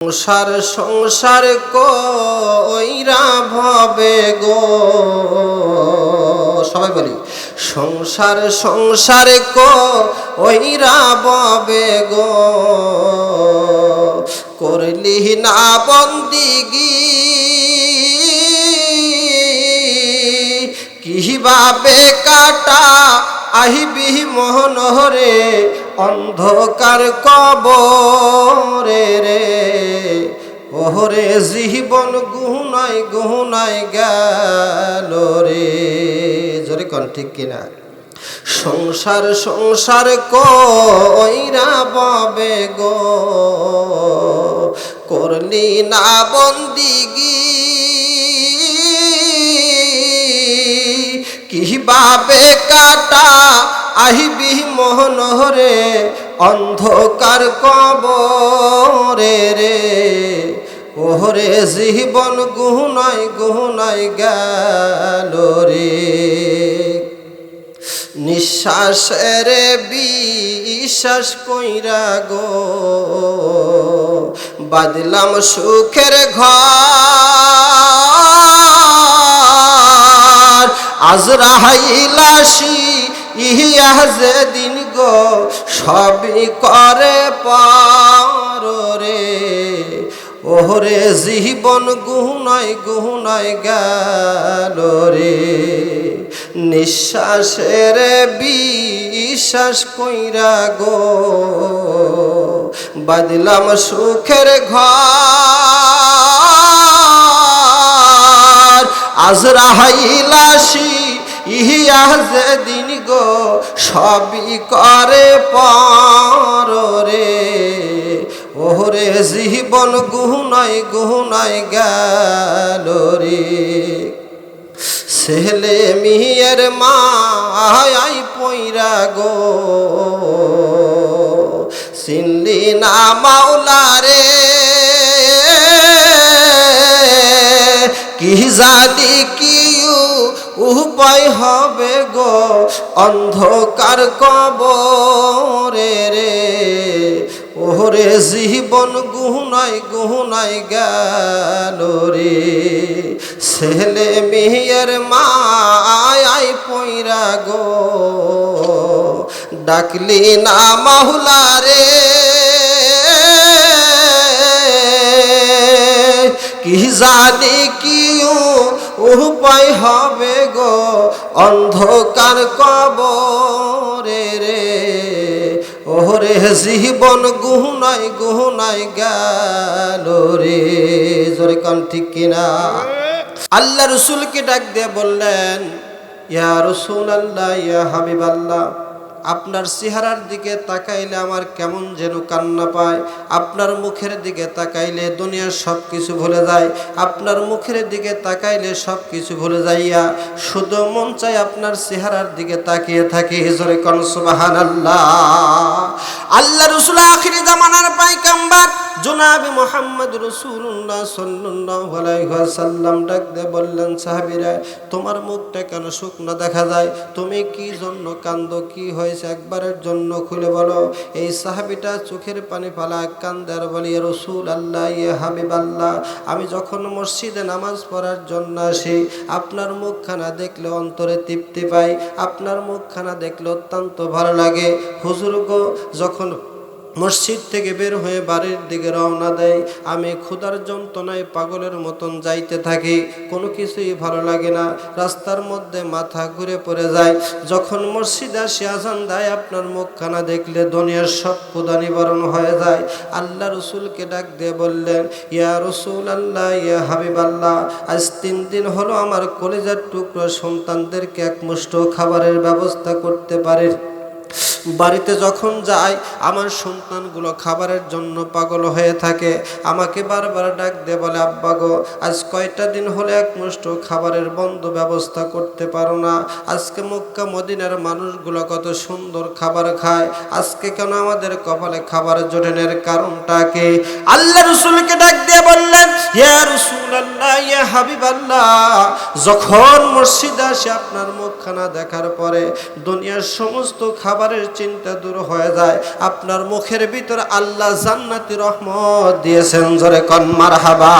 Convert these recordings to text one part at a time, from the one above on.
সংসার সংসার কইরা ভবে গো। সবাই বলি, সংসার সংসার কইরা ভবে গো। করলি না বন্দিগি, কীভাবে কাটা আহিবি মোহনরে অন্ধকার কবরে রে। ওহরে জীবন গুহনাই গুহনাই গেল রে। জোরে কন, ঠিক কিনা? সংসার সংসার কইরা ববে গো। করলি না বন্দিগি কীভাবে কাটা? আহিবি মোহনরে অন্ধকার কবরে রে। ওহরে জীবন গুহনাই গুহনাই গেল রে। নিঃশ্বাসের বিশ্বাস কইরা গো বাদলাম সুখের ঘর। আজরাহাইলাসি ইহিয়া দিন গো, সবই করে পার রে। ওহরে জীবন গুহনাই গুহনাই গেল রে। নিঃশ্বাসের বিশ্বাস কইরা গো, বাদলাম সুখের ঘর। আজরাহাইলাসি ইহিয়া দিন গো, সবই করে পর রে ওহরে জীবন গুহনাই গুহনাই গেল রে ছেলে মিহিয়ের মাই পইরা গো। সিনলি না মাওলা রে কি জানি কি উপায় হবে গো অন্ধকার কবরে রে। ওরে জীবন গুহনাই গুহনাই গেল রে। ছেলে মেয়ের মায়াই পইরা গো। ডাকলি না মাহুলা রে। কি জানি কি উপায় হবে গো অন্ধকার কবরে রে। ওরে জীবন গুহনাই গুহনাই গেল রে। জোরে কান ঠিক কিনা? আল্লাহ রসুলকে ডাক দিয়ে বললেন, ইয়া রসুল আল্লাহ ইয়া হাবিব আল্লাহ আপনার চেহারার দিকে তাকাইলে আমার কেমন যেন কান্না পায়, আপনার মুখের দিকে তাকাইলে দুনিয়ার সব কিছু ভুলে যায়, আপনার মুখের দিকে তাকাইলে সব কিছু ভুলে যাইয়া, শুধু মন চাই আপনার চেহারার দিকে তাকিয়ে থাকি হিজরে কনসবাহান আল্লাহ আল্লাহ রসুল আখিরি জামানার পাইকাম্বার জনাবি মোহাম্মদ রসুল্লাহ সাল্লাল্লাহু আলাইহি ওয়াসাল্লাম ডাক দিয়ে বললেন, সাহাবীরা, তোমার মুখটা কেন শুকনো দেখা যায়? তুমি কি জন্য কান্দ? কি হয়েছে? একবারের জন্য খুলে বলো। এই সাহাবীটা চোখের পানি ফালা কান্দে আর বলি রসুল আল্লাহ ইয়ে হাবিব আল্লাহ আমি যখন মসজিদে নামাজ পড়ার জন্য আসি, আপনার মুখখানা দেখলে অন্তরে তৃপ্তি পাই, আপনার মুখখানা দেখলে অত্যন্ত ভালো লাগে। হুজুর গো, যখন মসজিদ থেকে বের হয়ে বাড়ির দিকে রওনা দেয়। আমি ক্ষুধার যন্ত্রণায় পাগলের মতন যাইতে থাকি, কোনো কিছুই ভালো লাগে না। রাস্তার মধ্যে মাথা ঘুরে পড়ে যায়। যখন মসজিদ আসি, আজান দেয়, আপনার মুখখানা দেখলে দুনিয়ার সব ক্ষুধা নিবারণ হয়ে যায়। আল্লাহ রসুলকে ডাক দিয়ে বললেন, ইয়া রসুল আল্লাহ ইয়া হাবিব আল্লাহ আজ তিন দিন হলো আমার কলেজার টুকরো সন্তানদেরকে এক মুষ্ট খাবারের ব্যবস্থা করতে পারে। বাড়িতে যখন যাই আমার সন্তানগুলো খাবারের জন্য পাগল হয়ে থাকে। আমাকে বারবার ডাক দিয়ে বলে, আব্বা গো, আজ কয়টা দিন হলে এক মুষ্ট খাবারের বন্ধ ব্যবস্থা করতে পারো না। আজকে মক্কা মদিনার মানুষগুলো কত সুন্দর খাবার খায়। আজকে কেন আমাদের কপালে খাবার জোটেনের কারণটা কি? আল্লাহ রসুলকে ডাক দিয়ে বললেন, ইয়া আল্লাহ ইয়া হাবিব আল্লাহ যখন মসজিদে আসে আপনার মুখখানা দেখার পরে দুনিয়ার সমস্ত খাবারের চিন্তা দূর হয়ে যায়। আপনার মুখের ভিতর আল্লাহ জান্নাতি রহমত দিয়েছেন। জোরে কন্মার হাবা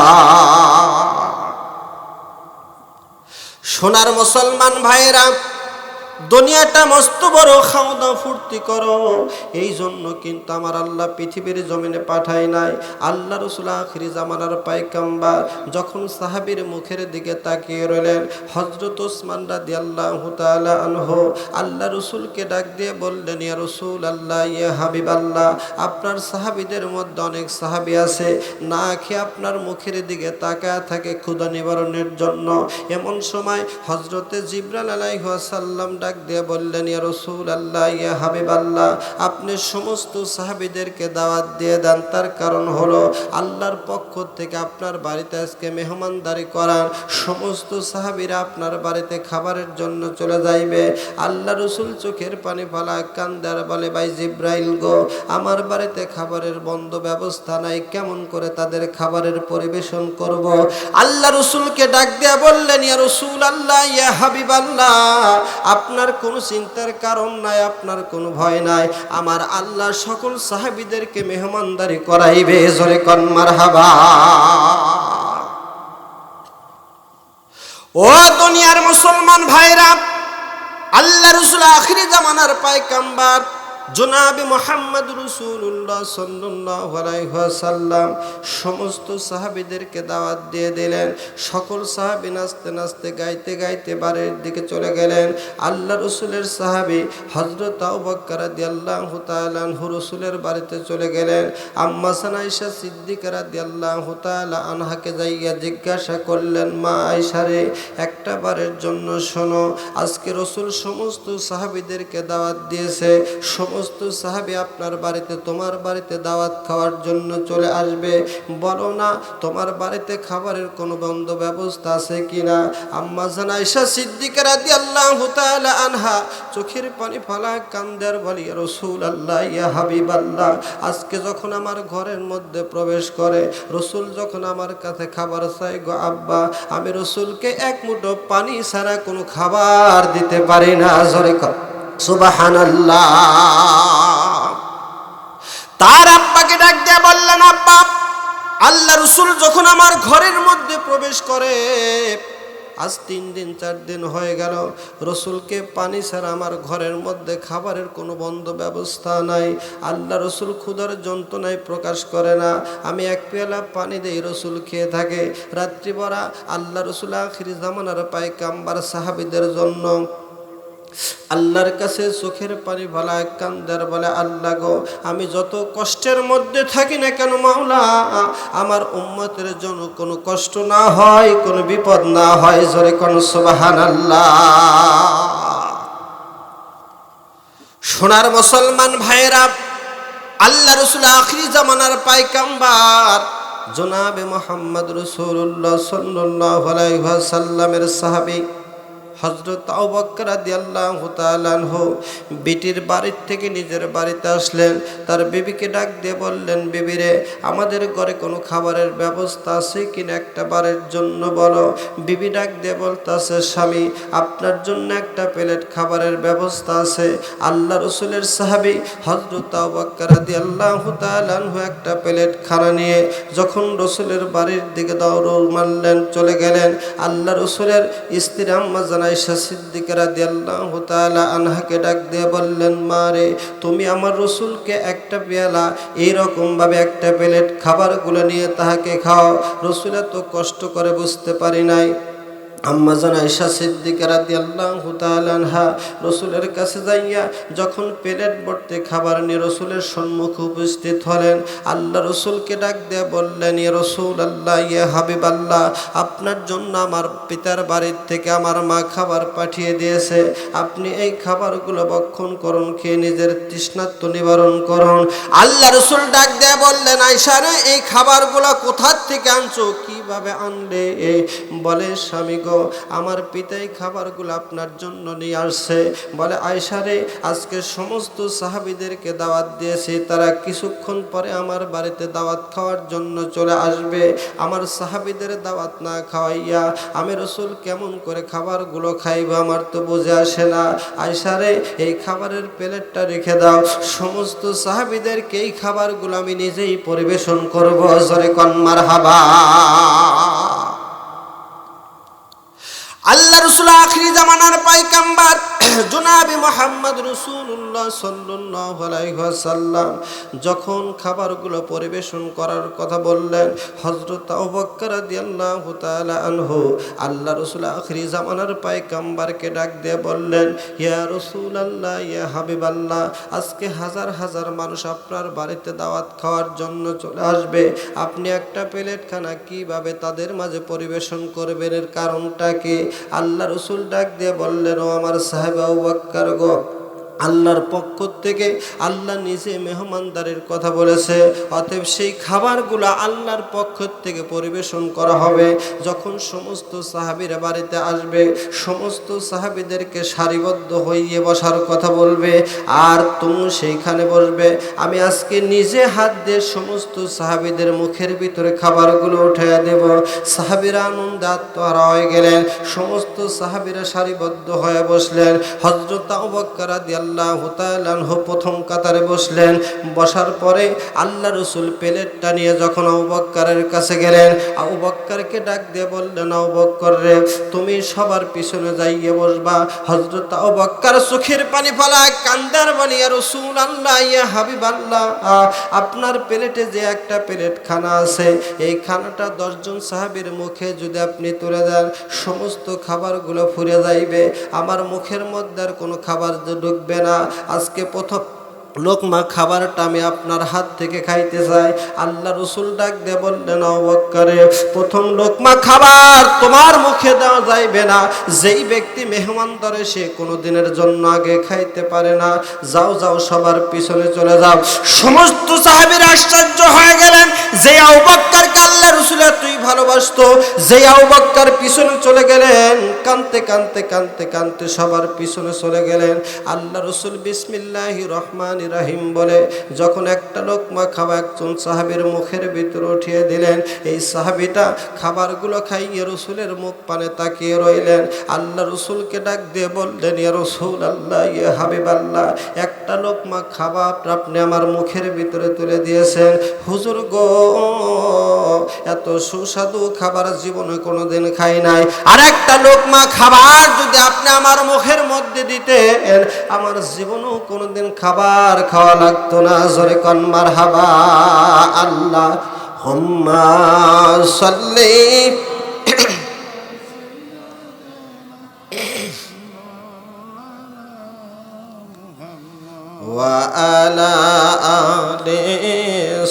সোনার মুসলমান ভাইরা দুনিয়াটা মস্ত বড় খাওয়া দাওয়া ফুর্তি করো। এই জন্য কিন্তু আমার আল্লাহ পৃথিবীর জমিনে পাঠায় নাই। আল্লাহ রসুল আখরি জামানার পাইকাম্বা যখন সাহাবির মুখের দিকে তাকিয়ে রইলেন হজরত ওসমান রাদি আল্লাহ আনহ, আল্লাহ রসুলকে ডাক দিয়ে বললেন, ইয়া রসুল আল্লাহ ইয়া হাবিব আল্লাহ আপনার সাহাবিদের মধ্যে অনেক সাহাবি আছে। না খেয়ে আপনার মুখের দিকে তাকায় থাকে ক্ষুদা নিবারণের জন্য। এমন সময় হজরতে জিব্রাল আলাইহাসাল্লাম ডাক দিয়ে বললেন, ইয়া রসুল আল্লাহ ইয়া হাবিব আল্লাহ আপনি সমস্ত সাহাবিদেরকে দাওয়াত দিয়ে দেন। তার কারণ হলো আল্লাহর পক্ষ থেকে আপনার বাড়িতে আজকে মেহমানদারি করান সমস্ত সাহাবিরা আপনার বাড়িতে খাবারের জন্য চলে যাইবে। আল্লাহ রসুল চোখের পানি ফালা কান্দার বলে, ভাই জিব্রাইল গো, আমার বাড়িতে খাবারের বন্ধ ব্যবস্থা নাই, কেমন করে তাদের খাবারের পরিবেশন করব? আল্লাহ রসুলকে ডাক দিয়া বললেন, ইয়া রসুল আল্লাহ ইয়া হাবিব আল্লাহ আপনার কোনো চিন্তার কারণ নাই, আপনার কোনো ভয় নাই। আমার আল্লাহ সকল সাহাবিদেরকে মেহমানদারি করাইবে, জোরে কন্মার হাবা ও দুনিয়ার মুসলমান ভাইরা, আল্লাহ রসুল আখিরি জামানার পায়কাম্বার জনাবি মোহাম্মদ রসুল্লাহ সাল্লাম সমস্ত সাহাবিদেরকে দাওয়াত দিয়ে দিলেন। সকল সাহাবি নাচতে নাচতে, গাইতে গাইতে বাড়ির দিকে চলে গেলেন। আল্লাহ রসুলের সাহাবি হজরত বক্কারা দি আল্লাহ তালহু রসুলের বাড়িতে চলে গেলেন। আম্মা সানাইশা সিদ্দিকারা দি আল্লাহ তালা আনহাকে যাইয়া জিজ্ঞাসা করলেন, মা আয়সারে একটা বারের জন্য শোনো, আজকে রসুল সমস্ত সাহাবিদেরকে দাওয়াত দিয়েছে, সমস্ত সাহাবি আপনার বাড়িতে, তোমার বাড়িতে দাওয়াত খাওয়ার জন্য চলে আসবে। বলো না, তোমার বাড়িতে খাবারের কোনো বন্ধ ব্যবস্থা আছে কিনা? আম্মা জানাইশা সিদ্দিকা রাদি আল্লাহ আনহা, চোখের পানি ফালা কান্দার বলি রসুল আল্লাহ ইয়া হাবিব আল্লাহ আজকে যখন আমার ঘরের মধ্যে প্রবেশ করে, রসুল যখন আমার কাছে খাবার চাই গো আব্বা, আমি রসুলকে এক মুঠো পানি ছাড়া কোনো খাবার দিতে পারি না। জরে সুবাহান তার আব্বাকে ডাক দিয়ে বললেন, আব্বা, আল্লাহ রসুল যখন আমার ঘরের মধ্যে প্রবেশ করে, আজ তিন দিন, চার দিন হয়ে গেল, রসুলকে পানি ছাড়া আমার ঘরের মধ্যে খাবারের কোনো বন্ধ ব্যবস্থা নাই। আল্লাহ রসুল ক্ষুধার যন্ত্রণায় প্রকাশ করে না। আমি এক পেয়ালা পানি দেই রসুল খেয়ে থাকে। রাত্রিবেলা আল্লাহ রসুল আখিরি জামানার পায় কাম্বার সাহাবিদের জন্য আল্লাহর কাছে চোখের পানি ভালা, কান্দার বলে আল্লাহ গো, আমি যত কষ্টের মধ্যে থাকি না কেন মাওলা, আমার উম্মতের জন্য কোনো কষ্ট না হয়, কোনো বিপদ না হয়, জোরে কোন সুবাহান আল্লাহ সোনার মুসলমান ভাইয়েরা, আল্লাহ রসুল আখরি জামানার পাইকাম্বার জনাবে মোহাম্মদ রসুল্লাহ সাল্লাহ আলাইসাল্লামের সাহাবি হজরত আউবাক্করা দিয়াল্লাহ তালানহ বিটির বাড়ির থেকে নিজের বাড়িতে আসলেন। তার বিবিকে ডাক দিয়ে বললেন, বিবিরে, আমাদের ঘরে কোনো খাবারের ব্যবস্থা আছে কিনা একটা বারের জন্য বলো। বিবি ডাক দিয়ে বলতেছে, স্বামী, আপনার জন্য একটা প্লেট খাবারের ব্যবস্থা আছে। আল্লাহ রসুলের সাহাবি হজরত একটা প্লেট খানা নিয়ে যখন রসুলের বাড়ির দিকে দৌড় মারলেন চলে গেলেন। আল্লাহ রসুলের স্ত্রী আম্মা জানাই আয়েশা সিদ্দিকারা দিয়াল্লাহু তালা আনহাকে ডাক দিয়ে বললেন, মা রে, তুমি আমার রসুলকে একটা পেয়ালা এইরকমভাবে একটা প্লেট খাবারগুলো নিয়ে তাহাকে খাও রসুল এত কষ্ট করে বুঝতে পারি নাই। আম্মা আয়সা সিদ্দিকা রাদিয়াল্লাহু তাআলা আনহা রাসূলের কাছে যাইয়া যখন প্লেট ভর্তি খাবার নিয়ে রাসূলের সম্মুখে উপস্থিত হলেন, আল্লাহ রাসূলকে ডাক দিয়ে বললেন, ইয়া রাসূল আল্লাহ ইয়া হাবিব আল্লাহ আপনার জন্য আমার পিতার বাড়ির থেকে আমার মা খাবার পাঠিয়ে দিয়েছে। আপনি এই খাবারগুলো বক্ষণ করুন, খেয়ে নিজের তৃষ্ণাত্ম নিবারণ করুন। আল্লাহ রসুল ডাক দিয়ে বললেন আয়সা রে, এই খাবারগুলো কোথার থেকে আনছো? কীভাবে আনলে বলে, স্বামী গো, আমার পিতাই খাবারগুলো আপনার জন্য নিয়ে আসছে। বলে আয়সা রে, আজকে সমস্ত সাহাবিদেরকে দাওয়াত দিয়েছি। তারা কিছুক্ষণ পরে আমার বাড়িতে দাওয়াত খাওয়ার জন্য চলে আসবে। আমার সাহাবিদের দাওয়াত না খাওয়াইয়া আমি রসুল কেমন করে খাবারগুলো খাইব আমার তো বুঝে আসে না। আয়সা রে, এই খাবারের প্লেটটা রেখে দাও। সমস্ত সাহাবিদেরকে এই খাবারগুলো আমি নিজেই পরিবেশন করব। জরে কন্মার হাবা আল্লাহ রসুল আখরি জামানার পাইকাম্বার জুনাবি মোহাম্মদ রসুল্লাহ সাল্লাম যখন খাবারগুলো পরিবেশন করার কথা বললেন হজরত আনহু আল্লাহ রসুল আখরি জামানার পায়ে কাম্বারকে ডাক দিয়ে বললেন, ইয়া রসুল আল্লাহ ইয়া হাবিব আল্লাহ আজকে হাজার হাজার মানুষ আপনার বাড়িতে দাওয়াত খাওয়ার জন্য চলে আসবে। আপনি একটা প্লেট খানা কীভাবে তাদের মাঝে পরিবেশন করবেন? এর কারণটা কি? আল্লাহ রসুল ডাক দিয়ে বললেন, ও আমার সাহেব আউবাক্কার গো। আল্লাহর পক্ষ থেকে আল্লাহ নিজে মেহমানদারের কথা বলেছে। অতএব সেই খাবারগুলো আল্লাহর পক্ষ থেকে পরিবেশন করা হবে। যখন সমস্ত সাহাবিরা বাড়িতে আসবে, সমস্ত সাহাবিদেরকে সারিবদ্ধ হইয়ে বসার কথা বলবে, আর তুমি সেইখানে বসবে। আমি আজকে নিজে হাত দিয়ে সমস্ত সাহাবিদের মুখের ভিতরে খাবারগুলো উঠে দেব। সাহাবিরা আনন্দে আত্মহারা হয়ে গেলেন। সমস্ত সাহাবিরা সারিবদ্ধ হয়ে বসলেন। হজরত আবক্কারা দিয়ে আল্লাহ তালাহ প্রথম কাতারে বসলেন। বসার পরে আল্লাহ রসুল প্লেটটা নিয়ে যখন আউবক্কারের কাছে গেলেন আউবক্কারকে ডাক দিয়ে বললেন আউবক্কর রে, তুমি সবার পিছনে যাইয়ে বসবা। হজরত আউবক্কার চোখের পানি ফালায় কান্দার বানিয়া রসুল আল্লাহ ইয়া হাবিব আল্লাহ আপনার প্লেটে যে একটা প্লেট খানা আছে, এই খানাটা দশজন সাহাবির মুখে যদি আপনি তুলে দেন, সমস্ত খাবারগুলো ফুরে যাইবে। আমার মুখের মধ্যে আর কোনো খাবার ঢুকবে না। আজকে প্রথম লোকমা খাবারটা আমি আপনার হাত থেকে খাইতে চাই। আল্লাহ রসুল ডাক দিয়ে বললেন অবক্কারে প্রথম লোকমা খাবার তোমার মুখে দেওয়া যাইবে না। যেই ব্যক্তি মেহমান ধরে, সে কোনো দিনের জন্য আগে খাইতে পারে না। যাও যাও, সবার পিছনে চলে যাও। সমস্ত সাহাবির আশ্চর্য হয়ে গেলেন। যে আউবাক্কারকে আল্লাহ রসুল তুই ভালোবাসত, যে আউবাক্কার পিছনে চলে গেলেন, কানতে কানতে কানতে কানতে সবার পিছনে চলে গেলেন। আল্লাহ রসুল বিসমিল্লাহ রহমান রাহিম বলে, যখন একটা লোকমা খাওয়া একজন সাহাবির মুখের ভিতরে উঠিয়ে দিলেন, এই সাহাবিটা খাবারগুলো খাইয়ে রসুলের মুখ পানে তাকিয়ে রইলেন। আল্লাহ রসুলকে ডাক দিয়ে বললেন, ইয়া রসুল আল্লাহ ইয়ে হাবিব আল্লাহ একটা লোকমা খাবার আপনি আমার মুখের ভিতরে তুলে দিয়েছেন। হুজুর গো, এত সুস্বাদু খাবার জীবনে কোনোদিন খাই নাই। আর একটা লোকমা খাবার যদি আপনি আমার মুখের মধ্যে দিতেন, আমার জীবনেও কোনোদিন খাবার খাওয়া লাগতো না জোরে কনমার হাবা আল্লাহ হুম্মা সাল্লি وعلى آل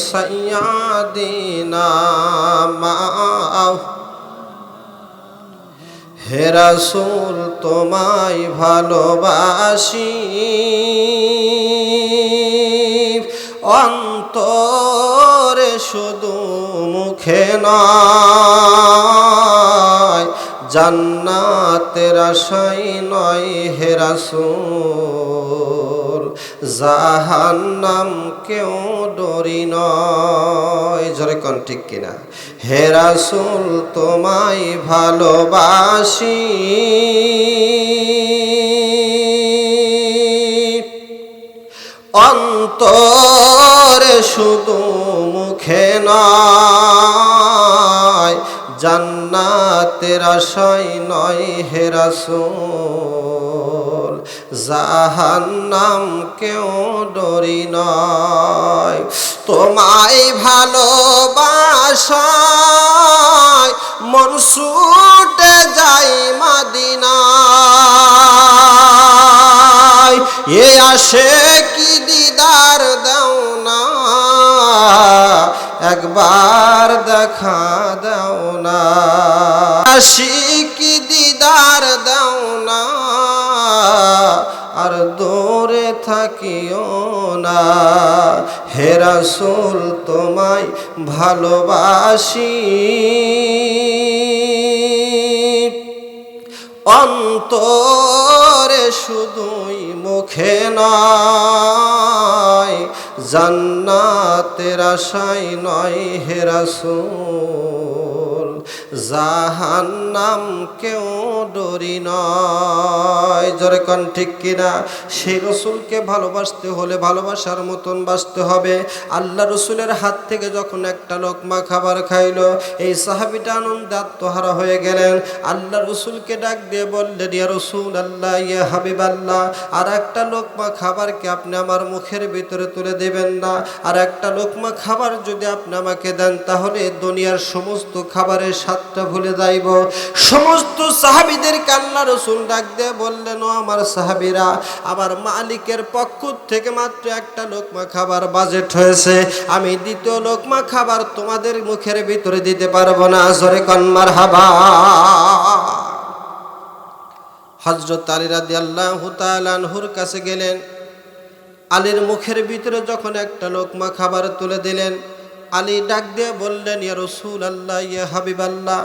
سيدنا معه হে রাসূল তোমায় ভালোবাসি অন্তরে শুধু মুখে নয়, জান্নাতের আশাই নয় হে রাসূল, জাহান্নাম কেউ ডরি নয়। জোরে কোন ঠিক কিনা? হে রাসূল, তোমায় ভালোবাসি। অন্তরে শুধু মুখে নয়, জান্নাতের আশাই নয় হে রাসূল, জাহান্নাম কেউ ডরি নয়। তোমায় ভালোবাসায় মন ছুটে যাই মাদিনায়। এ আসে কি দিদার দাও না একবার দেখা দাও না আসি কি দিদার দাও না আর দূরে থাকিও না। হে রাসূল, তোমায় ভালোবাসি। অন্তরে শুধুই মুখে নয় জান্নাতের আশাই নয় হেরাসুল জাহান্নাম কেউ ডরি নয়। জোরে কন, ঠিক কিনা? সেই রসুলকে ভালোবাসতে হলে ভালোবাসার মতন বাসতে হবে। আল্লাহ রসুলের হাত থেকে যখন একটা লোকমা খাবার খাইলো, এই সাহাবিটা আনন্দে আত্মহারা হয়ে গেলেন। আল্লাহ রসুলকে ডাক দিয়ে বললেন, ইয়া রসুল আল্লাহ ইয়া হাবিব আল্লাহ আর একটা লোকমা খাবারকে আপনি আমার মুখের ভিতরে তুলে দেবেন না। আর একটা লোকমা খাবার যদি আপনি আমাকে দেন, তাহলে দুনিয়ার সমস্ত খাবারের স্বাদটা ভুলে যাইব। সমস্ত সাহাবিদের আল্লাহ রসুল ডাক দিয়ে বললেন আমার সাহাবিরা, আমার মালিকের পক্ষ থেকে মাত্র একটা লোকমা খাবার বাজেট হয়েছে। আমি দ্বিতীয় লোকমা খাবার তোমাদের মুখের ভিতরে দিতে পারব না। জরে কন্মার হাবা হজরত আলী রাদি আল্লাহ হুর কাছে গেলেন। আলীর মুখের ভিতরে যখন একটা লোকমা খাবার তুলে দিলেন আলী ডাক দিয়ে বললেন, ইয়া রসুল আল্লাহ ইয়া হাবিব আল্লাহ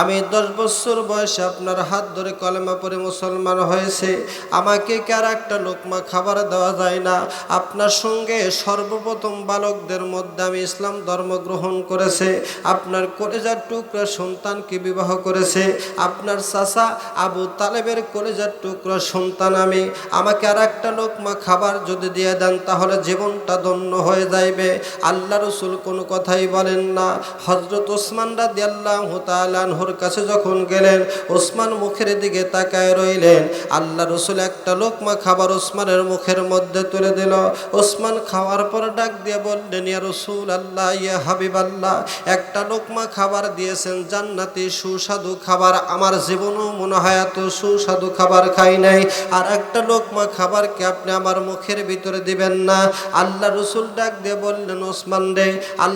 আমি দশ বছর বয়সে আপনার হাত ধরে কলেমা পরে মুসলমান হয়েছে। আমাকে কার একটা লোকমা খাবার দেওয়া যায় না? আপনার সঙ্গে সর্বপ্রথম বালকদের মধ্যে আমি ইসলাম ধর্ম গ্রহণ করেছে। আপনার কলেজার টুকরা সন্তানকে বিবাহ করেছে। আপনার চাচা আবু তালেবের কলেজার টুকরা সন্তান আমি। আমাকে আর একটা লোকমা খাবার যদি দিয়ে দেন, তাহলে জীবনটা ধন্য হয়ে যাইবে। আল্লাহ রসুল কোনো কথাই বলেন না। হজরত ওসমান রাদি আল্লাহ তালানহর কাছে যখন গেলেন, ওসমান মুখের দিকে তাকায় রইলেন। আল্লাহ রসুল একটা লোকমা খাবার ওসমানের মুখের মধ্যে তুলে দিল। ওসমান খাওয়ার পর ডাক দিয়ে বললেন, ইয়া রসুল আল্লাহ ইয়া হাবিব আল্লাহ একটা লোকমা খাবার দিয়েছেন, জান্নাতি সুস্বাদু খাবার। আমার জীবনও মনে হয় এত সুস্বাদু খাবার খাই নাই। আর একটা লোকমা খাবারকে আপনি আমার মুখের ভিতরে দিবেন না। আল্লাহ রসুল ডাক দিয়ে বললেন, ওসমান রে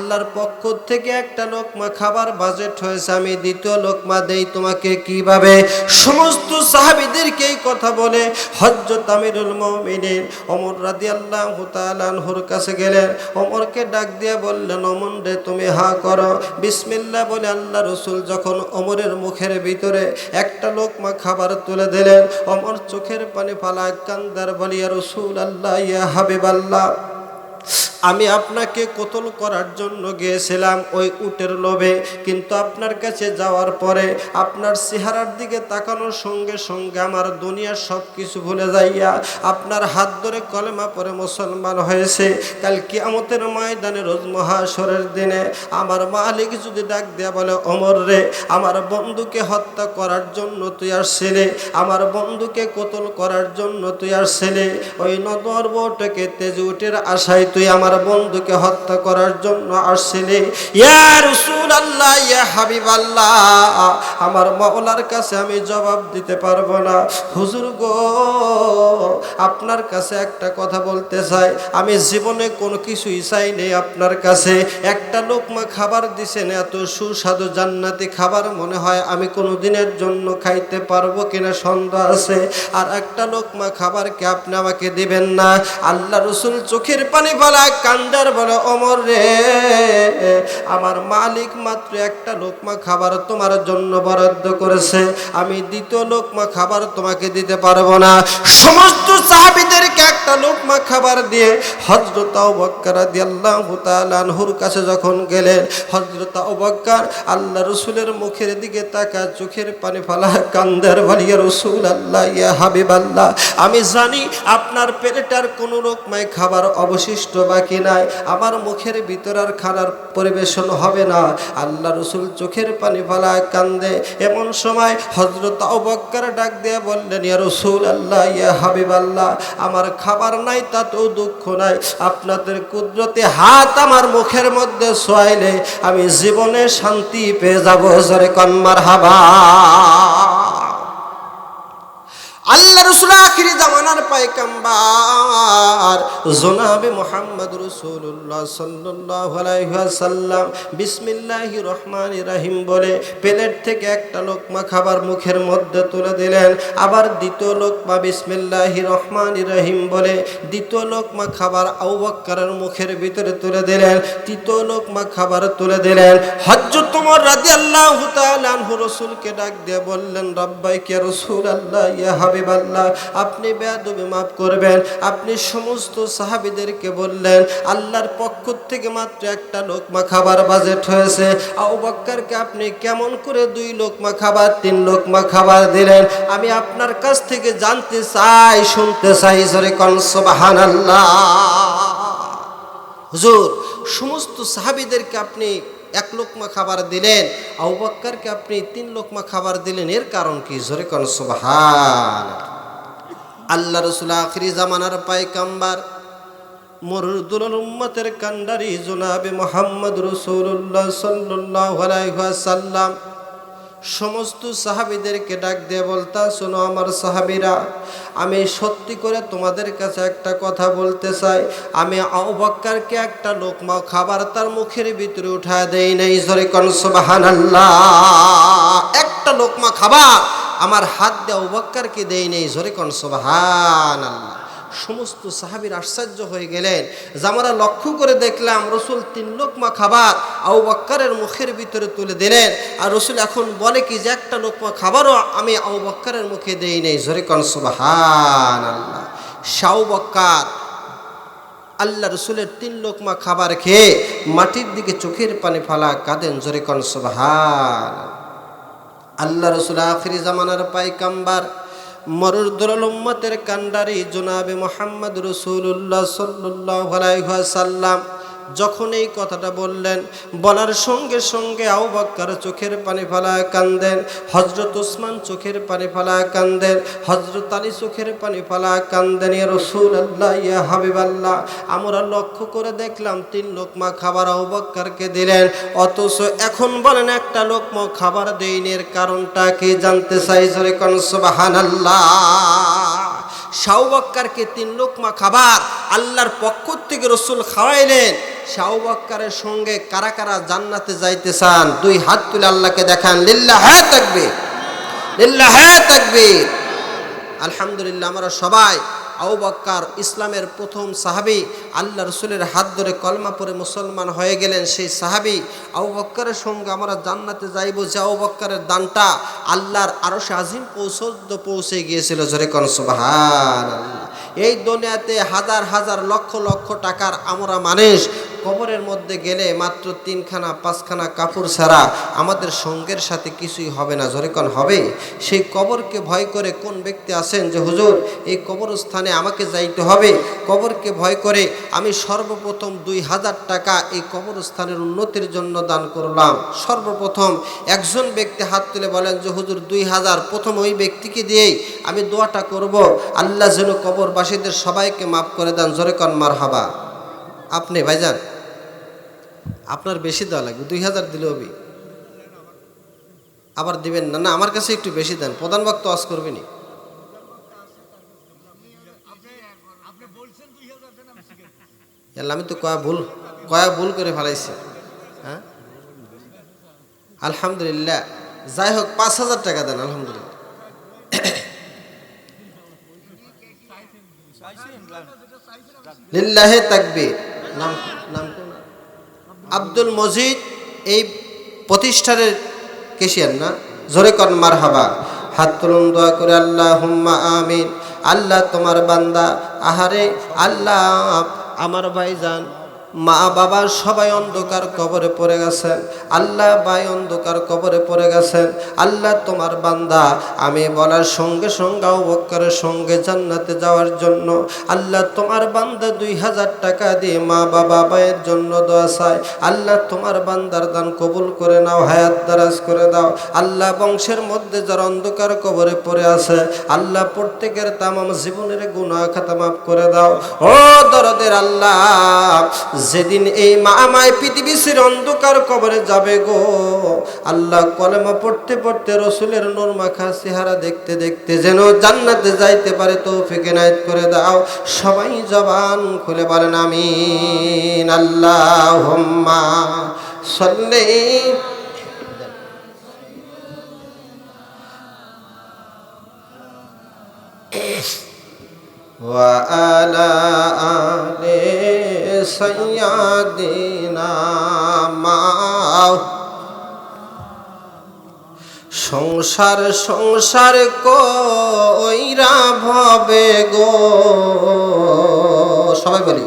আল্লাহর পক্ষ থেকে একটা লোকমা খাবার বাজেট হয়েছে, আমি দ্বিতীয় লোকমা দেই তোমাকে কীভাবে? সমস্ত সাহাবিদেরকে এই কথা বলে হজরত আমিরুল মমিনের অমর রাদি আল্লাহ হুতালানহুর কাছে গেলেন অমরকে ডাক দিয়ে বললেন অমন রে, তুমি হা করো। বিসমিল্লা বলে আল্লাহ রসুল যখন অমরের মুখের ভিতরে একটা লোকমা খাবার তুলে দিলেন অমর চোখের পানি ফালা কান্দার বলিয়া রসুল আল্লাহ, ইয়া হাবিব আল্লাহ আমি আপনাকে কতল করার জন্য গিয়েছিলাম ওই উটের লোভে, কিন্তু আপনার কাছে যাওয়ার পরে আপনার চেহারার দিকে তাকানোর সঙ্গে সঙ্গে আমার দুনিয়ার সব কিছু ভুলে যাইয়া আপনার হাত ধরে কলেমা পরে মুসলমান হয়েছে। কাল কিয়ামতের ময়দানে রোজ মহাসরের দিনে আমার মালিক যদি ডাক দেয়া বলে অমর রে, আমার বন্ধুকে হত্যা করার জন্য তুই আর আসছিলে, আমার বন্ধুকে কতল করার জন্য তুই আর আসছিলে, ওই নদর বউটাকে তেজ উটের আশায় তুই আমার বন্ধুকে হত্যা করার জন্য আসছিলে আল্লাহ ইয়া হাবিব আল্লাহ আমার মাওলার কাছে আমি জবাব দিতে পারব না। হুজুর গো, আপনার কাছে একটা কথা বলতে চাই। আমি জীবনে কোনো কিছুই চাই নেই আপনার কাছে। একটা লোকমা খাবার দিছেন, এত সুস্বাদু জান্নাতি খাবার মনে হয় আমি কোনো দিনের জন্য খাইতে পারব কিনা সন্দেহ আছে। আর একটা লোকমা খাবারকে আপনি আমাকে দিবেন না। আল্লাহ রসুল চোখের পানি বলা কান্দার বলে, অমর রে, আমার মালিক মাত্র একটা লোকমা খাবার তোমার জন্য বরাদ্দ করেছে। আমি দ্বিতীয় লোকমা খাবার তোমাকে দিতে পারব না। সমস্ত সাহাবিদেরকে একটা লোকমা খাবার দিয়ে হজরত বক্কার আল্লাহ হুর কাছে যখন গেলেন হজরত বক্কার আল্লাহ রসুলের মুখের দিকে তাকা চোখের পানি ফালা কান্দার ভালিয়া রসুল আল্লাহ ইয়া হাবিব আল্লাহ আমি জানি আপনার পেটেটার কোনো লোকমায় খাবার অবশিষ্ট বাকি নাই। আমার মুখের ভিতর আর খানার পরিবেশন হবে না। আল্লাহ রসুল চোখের পানি ফালা কান্দে। এমন সময় হজরত অবক্কার ডাক দিয়ে বললেন, ইয়া রসুল আল্লাহ ইয়া হাবিব আল্লাহ আমার খাবার নাই তাতেও দুঃখ নাই। আপনাদের কুদরতে হাত আমার মুখের মধ্যে সোয়াইলে আমি জীবনে শান্তি পেয়ে যাব। জরে কন্মার হাবা আল্লাহ রসুল আখিরি জামানার পাইকাম্বার জোনাবে মোহাম্মদ রসুল্লাহ সাল্লাম বিসমিল্লাহ রহমান রাহিম বলে প্লেট থেকে একটা লোকমা খাবার মুখের মধ্যে তুলে দিলেন। আবার দ্বিতীয় লোকমা বিসমিল্লাহ রহমান রাহিম বলে দ্বিতীয় লোকমা খাবার আউবাক্কারের মুখের ভিতরে তুলে দিলেন। তৃতীয় লোকমা খাবার তুলে দিলেন। হজরত তোমার রাদি আল্লাহ রসুলকে ডাক দিয়ে বললেন রব্বাই কে রসুল আল্লাহ ইয়া হাবিব আল্লাহ আপনি বেয়াদবি মাফ করবেন। আপনি সমস্ত সাহাবিদেরকে বললেন, আল্লাহর পক্ষ থেকে মাত্র একটা লোকমা খাবার বাজেট হয়েছে। আবু বক্করকে আপনি কেমন করে দুই লোকমা খাবার, তিন লোকমা খাবার দিলেন? আমি আপনার কাছ থেকে জানতে চাই, শুনতে চাই, জোরে কন, সুবহানাল্লাহ। হুজুর, সমস্ত সাহাবিদেরকে আপনি এক লোকমা খাবার দিলেন আউবাক্কারকে আপনি তিন লোকমা খাবার দিলেন, এর কারণ কি? জোরে কন সোভান আল্লাহ রসুল আখরি জামানার পাইকাম্বার মরুদুল উম্মতের কান্ডারি জোনাবে মোহাম্মদ রসুল্লাহ সাল্লাহ ওয়াসাল্লাম। সমস্ত সাহাবিদেরকে ডাক দিয়ে বলতা, শোনো আমার সাহাবিরা, আমি সত্যি করে তোমাদের কাছে একটা কথা বলতে চাই। আমি আউবাক্কারকে একটা লোকমা খাবার তার মুখের ভিতরে উঠায় দেই নাই। জরে একটা লোকমা খাবার আমার হাত দিয়ে আউবাক্কারকে দেই নেই? জরে কন, সুবহানাল্লাহ। সমস্ত সাহাবির আশ্চর্য হয়ে গেলেন। জামারা লক্ষ্য করে দেখলাম, রসুল তিন লোকমা খাবার আউ বাক্কারের মুখের ভিতরে তুলে দিলেন। আর রসুল এখন বলে কি যে, একটা লোকমা খাবারও আমি আউ বাক্কারের মুখে দেই নেই। জরে কনসবাহান আল্লাহ শাউ বক্কার আল্লাহ রসুলের তিন লোকমা খাবার খেয়ে মাটির দিকে চোখের পানি ফালা কাঁদেন। জরে কনসবাহান আল্লাহ রসুল আখরি জামানার পাইকাম্বার মরুর দুরলম্মতের কান্ডারি জোনাবে মোহাম্মদ রসুল্লাহ সাল্লাহ সাল্লাম যখন এই কথাটা বললেন, বলার সঙ্গে সঙ্গে আউ বাক্কার চোখের পানি ফালায় কান্দেন হজরত ওসমান চোখের পানি ফালায় কান্দেন হজরত আলী চোখের পানি ফালায় কান্দেন, ইয়া রসুল আল্লাহ ইয়া হাবিব আল্লাহ আমরা লক্ষ্য করে দেখলাম, তিন লোকমা খাবার আউ বাক্কারকে দিলেন, অথচ এখন বলেন একটা লোকমা খাবার দেইনের কারণটা কি জানতে চাই? জরে কন সুবাহান আল্লাহ শাহবাক্কারকে তিন লোকমা খাবার আল্লাহর পক্ষ থেকে রসুল খাওয়াইলেন। শাহবাক্কারের সঙ্গে কারা কারা জান্নাতে যাইতে চান, দুই হাত তুলে আল্লাহকে দেখান লিল্লা হ্যাঁ থাকবে লিল্লা হ্যাঁ থাকবে আলহামদুলিল্লাহ আমরা সবাই আবু বক্কার ইসলামের প্রথম সাহাবি, আল্লাহ রসুলের হাত ধরে কলমা পরে মুসলমান হয়ে গেলেন, সেই সাহাবি আবু বক্কারের সঙ্গে আমরা জান্নাতে যাইব, যে আবু বক্কারের দানটা আল্লাহর আরও আজিম পৌঁছদ্দ পৌঁছে গিয়েছিল, জোরে কনসবাহান এই দুনিয়াতে হাজার হাজার লক্ষ লক্ষ টাকার আমরা মানুষ কবরের মধ্যে গেলে মাত্র তিনখানা, পাঁচখানা কাপড় ছাড়া আমাদের সঙ্গের সাথে কিছুই হবে না। জরেকন হবে? সেই কবরকে ভয় করে কোন ব্যক্তি আছেন যে, হুজুর, এই কবরস্থানে আমাকে যাইতে হবে? কবরকে ভয় করে আমি সর্বপ্রথম দুই হাজার টাকা এই কবরস্থানের উন্নতির জন্য দান করলাম। সর্বপ্রথম একজন ব্যক্তি হাত তুলে বলেন যে, হুজুর, দুই হাজার, প্রথম ওই ব্যক্তিকে দিয়েই আমি দোয়াটা করব। আল্লাহ যেন কবরবাসীদের সবাইকে মাফ করে দেন। জোরেকন মার হাবা আপনি, ভাইজান আপনার বেশি দেওয়া লাগবে, দুই হাজার দিলে হবি। আবার দিবেন না না, আমার কাছে একটু বেশি দেন, প্রধান বক্ত আজ করবেনি আমি তো কয়া ভুল কয়া ভুল করে ফেলাইছি। হ্যাঁ? আলহামদুলিল্লাহ, যাই হোক, পাঁচ হাজার টাকা দেন, আলহামদুলিল্লাহ। লিল্লাহে তাকবীর। নাম নাম? আব্দুল মজিদ এই প্রতিষ্ঠানের কেশিয়ার না? জোরে কন মার হাবা হাত তুলুন দোয়া করে আল্লাহ হুম্মা আমিন। আল্লাহ তোমার বান্দা, আহারে, আল্লাহ আমার ভাইজান। মা বাবা সবাই অন্ধকার কবরে পড়ে গেছেন আল্লাহ ভাই অন্ধকার কবরে পড়ে গেছেন আল্লাহ তোমার বান্দা, আমি বলার সঙ্গে সঙ্গে বক্করের সঙ্গে জান্নাতে যাওয়ার জন্য। আল্লাহ তোমার বান্দা দুই হাজার টাকা দিয়ে মা বাবা ভাইয়ের জন্য দোয়া চায়। আল্লাহ তোমার বান্দার দান কবুল করে নাও, হায়াত দারাজ করে দাও। আল্লাহ বংশের মধ্যে যারা অন্ধকার কবরে পড়ে আছে, আল্লাহ প্রত্যেকের তামাম জীবনের গুণা খাতা মাফ করে দাও। ও দরদের আল্লাহ যেদিন এই মা আমায় সির অন্ধকার কবরে যাবে গো। আল্লাহ কলেমা পড়তে পড়তে রসুলের নূর মাখা চেহারা দেখতে দেখতে যেন জান্নাতে যাইতে পারে তো ফেকে নাইত করে দাও। সবাই জবান খুলে বলেন আমিন। আল্লাহ হোম্মা সল্লে وعلى آل سيدنا مع সংসার সংসার কইরা ভবে গো সবাই বলি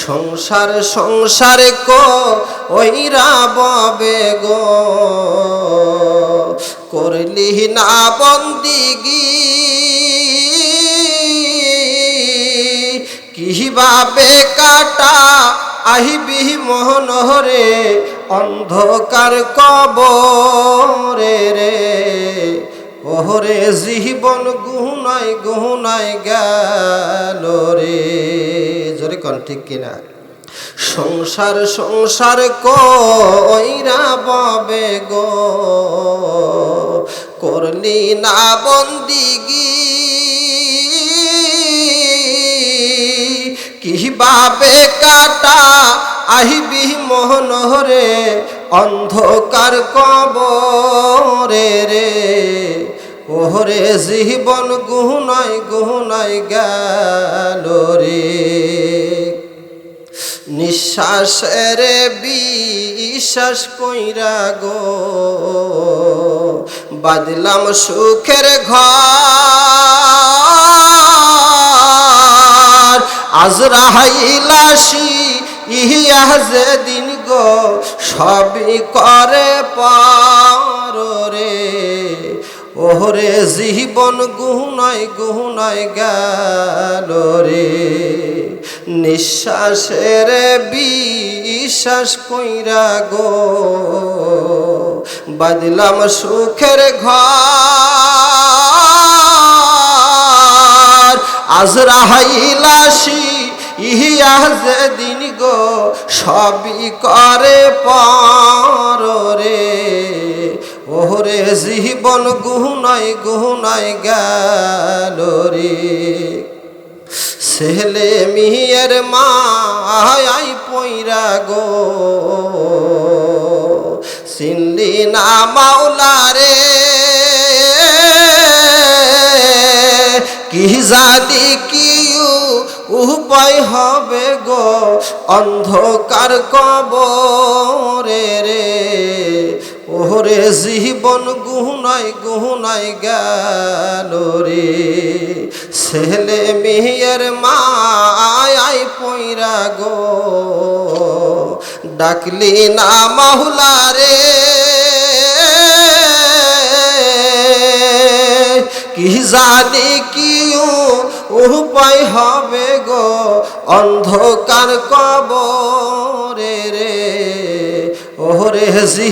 সংসার সংসার কইরা ভবে গো করলি না বন্দিগি কীভাবে কাটা আহিবি মোহনহরে অন্ধকার কবরে রে। ওহরে জীবন গুহুনাই গুহুনাই গেল রে। জোরে কন, ঠিক কিনা? সংসার সংসার কইরা ববে গো। করলি না বন্দিগি কীভাবে কাটা আহিবি মোহনহরে অন্ধকার কবরে রে। রে ওহরে জীবন গুহুনাই গুহুনাই গেল রে। নিঃশ্বাসের বিশ্বাস কইরা গো, বাদলাম সুখের ঘর। আজরাহাইলাসি ইহিয়া যে দিন গো, সবই করে পার রে। ওহরে জীবন গুহুনাই গুহুনাই গেল রে। নিঃশ্বাসের বিশ্বাস কইরা গো বাদলাম সুখের ঘর। আজরাহাইলাসি ইহিয়া দিন গো, সবই করে পর রে ওহরে জীবন গুহুনাই গুহুনাই গেল রে ছেলে মিহিয়ের মায়াই পইরা গো। না মাওলা রে জানি কি উপায় হবে গো অন্ধকার কবরে রে। ওহরে জীবন গুহুনাই গুহুনাই গেল রে। ছেলে মেয়ের মায়াই পইরা গো। ডাকলি না মাহুলা রে। কি জানি উপায় হবে গো অন্ধকার কবরে রে। ওরে জি